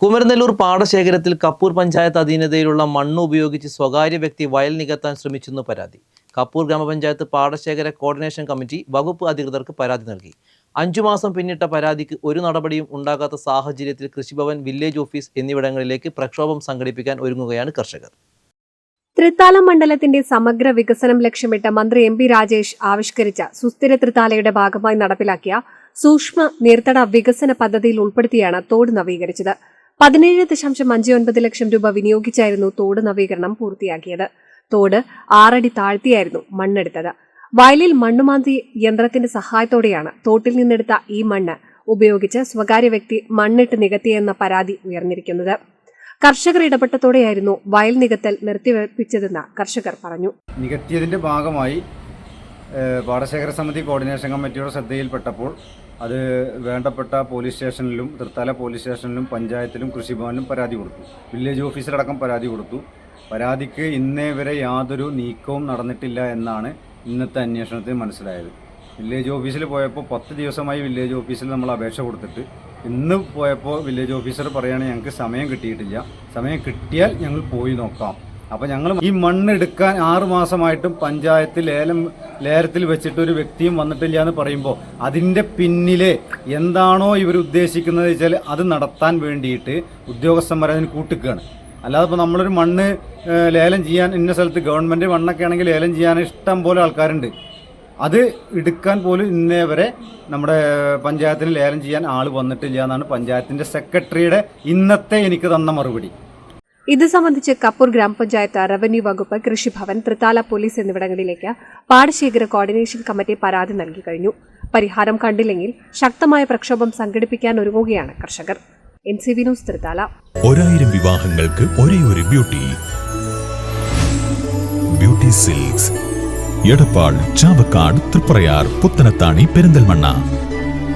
കുമരനെല്ലൂർ പാടശേഖരത്തിൽ കപ്പൂർ പഞ്ചായത്ത് അധീനതയിലുള്ള മണ്ണ് ഉപയോഗിച്ച് സ്വകാര്യ വ്യക്തി വയൽ നികത്താൻ ശ്രമിച്ചെന്ന് പരാതി. കപ്പൂർ ഗ്രാമപഞ്ചായത്ത് പാടശേഖര കോർഡിനേഷൻ കമ്മിറ്റി വകുപ്പ് അധികൃതർക്ക് പരാതി നൽകി. അഞ്ചു മാസം പിന്നിട്ട പരാതിക്ക് ഒരു നടപടിയും ഉണ്ടാകാത്ത സാഹചര്യത്തിൽ കൃഷിഭവൻ വില്ലേജ് ഓഫീസ് എന്നിവിടങ്ങളിലേക്ക് പ്രക്ഷോഭം സംഘടിപ്പിക്കാൻ ഒരുങ്ങുകയാണ് കർഷകർ. തൃത്താല മണ്ഡലത്തിന്റെ സമഗ്ര വികസനം ലക്ഷ്യമിട്ട് മന്ത്രി എം പി രാജേഷ് ആവിഷ്കരിച്ച സുസ്ഥിര തൃത്താലയുടെ ഭാഗമായി നടപ്പിലാക്കിയ സൂക്ഷ്മ നീർത്തട വികസന പദ്ധതിയിൽ ഉൾപ്പെടുത്തിയാണ് തോട് നവീകരിച്ചത്. പതിനേഴ് ദശാംശം അഞ്ച് ഒൻപത് ലക്ഷം രൂപ വിനിയോഗിച്ചായിരുന്നു തോട് നവീകരണം പൂർത്തിയാക്കിയത്. തോട് ആറടി താഴ്ത്തിയായിരുന്നു മണ്ണെടുത്തത്. വയലിൽ മണ്ണുമാന്തി യന്ത്രത്തിന്റെ സഹായത്തോടെയാണ് തോട്ടിൽ നിന്നെടുത്ത ഈ മണ്ണ് ഉപയോഗിച്ച് സ്വകാര്യ വ്യക്തി മണ്ണിട്ട് നികത്തിയെന്ന പരാതി ഉയർന്നിരിക്കുന്നത്. കർഷകർ ഇടപെട്ടതോടെയായിരുന്നു വയൽ നികത്തൽ നിർത്തിവെപ്പിച്ചതെന്ന് കർഷകർ പറഞ്ഞു. നികത്തിയതിന്റെ ഭാഗമായി പാടശേഖര സമിതി കോർഡിനേഷൻ കമ്മിറ്റിയുടെ ശ്രദ്ധയിൽപ്പെട്ടപ്പോൾ അത് വേണ്ടപ്പെട്ട പോലീസ് സ്റ്റേഷനിലും തൃത്താല പോലീസ് സ്റ്റേഷനിലും പഞ്ചായത്തിലും കൃഷിഭവനിലും പരാതി കൊടുത്തു. വില്ലേജ് ഓഫീസിലടക്കം പരാതി കൊടുത്തു. പരാതിക്ക് ഇന്നേ വരെ യാതൊരു നീക്കവും നടന്നിട്ടില്ല എന്നാണ് ഇന്നത്തെ അന്വേഷണത്തിൽ മനസ്സിലായത്. വില്ലേജ് ഓഫീസിൽ പോയപ്പോൾ പത്ത് ദിവസമായി വില്ലേജ് ഓഫീസിൽ നമ്മൾ അപേക്ഷ കൊടുത്തിട്ട്. ഇന്ന് പോയപ്പോൾ വില്ലേജ് ഓഫീസർ പറയുകയാണെങ്കിൽ ഞങ്ങൾക്ക് സമയം കിട്ടിയിട്ടില്ല. സമയം കിട്ടിയാൽ ഞങ്ങൾ പോയി നോക്കാം. അപ്പോൾ ഞങ്ങൾ ഈ മണ്ണ് എടുക്കാൻ ആറ് മാസമായിട്ടും പഞ്ചായത്ത് ലേലം ലേലത്തിൽ വെച്ചിട്ട് ഒരു വ്യക്തിയും വന്നിട്ടില്ല എന്ന് പറയുമ്പോൾ അതിന്റെ പിന്നിലെ എന്താണോ ഇവർ ഉദ്ദേശിക്കുന്നത് വെച്ചാൽ അത് നടത്താൻ വേണ്ടിയിട്ട് ഉദ്യോഗസ്ഥന്മാർ അതിന് കൂട്ടിക്കുകയാണ് അല്ലാതെ ഇപ്പോൾ നമ്മളൊരു മണ്ണ് ലേലം ചെയ്യാൻ ഇന്ന സ്ഥലത്ത് ഗവൺമെന്റ് മണ്ണൊക്കെ ആണെങ്കിൽ ലേലം ചെയ്യാൻ ഇഷ്ടം പോലെ ആൾക്കാരുണ്ട്. അത് എടുക്കാൻ പോലും ഇന്നേ വരെ നമ്മുടെ പഞ്ചായത്തിന് ലേലം ചെയ്യാൻ ആൾ വന്നിട്ടില്ല എന്നാണ് പഞ്ചായത്തിന്റെ സെക്രട്ടറിയുടെ ഇന്നത്തെ എനിക്ക് തന്ന മറുപടി. ഇത് സംബന്ധിച്ച് കപ്പൂർ ഗ്രാമപഞ്ചായത്ത് റവന്യൂ വകുപ്പ് കൃഷിഭവൻ തൃത്താല പോലീസ് എന്നിവിടങ്ങളിലേക്ക് പാടശേഖര കോർഡിനേഷൻ കമ്മിറ്റി പരാതി നൽകി കഴിഞ്ഞു. പരിഹാരം കണ്ടില്ലെങ്കിൽ ശക്തമായ പ്രക്ഷോഭം സംഘടിപ്പിക്കാൻ ഒരുങ്ങുകയാണ് കർഷകർ. N C news Thrithala. ഒരായിരം വിവാഹങ്ങൾക്ക് ഒരേ ഒരു beauty. Beauty silks. Edappal Chavakkad Triprayar Puthanathani Perinthalmanna.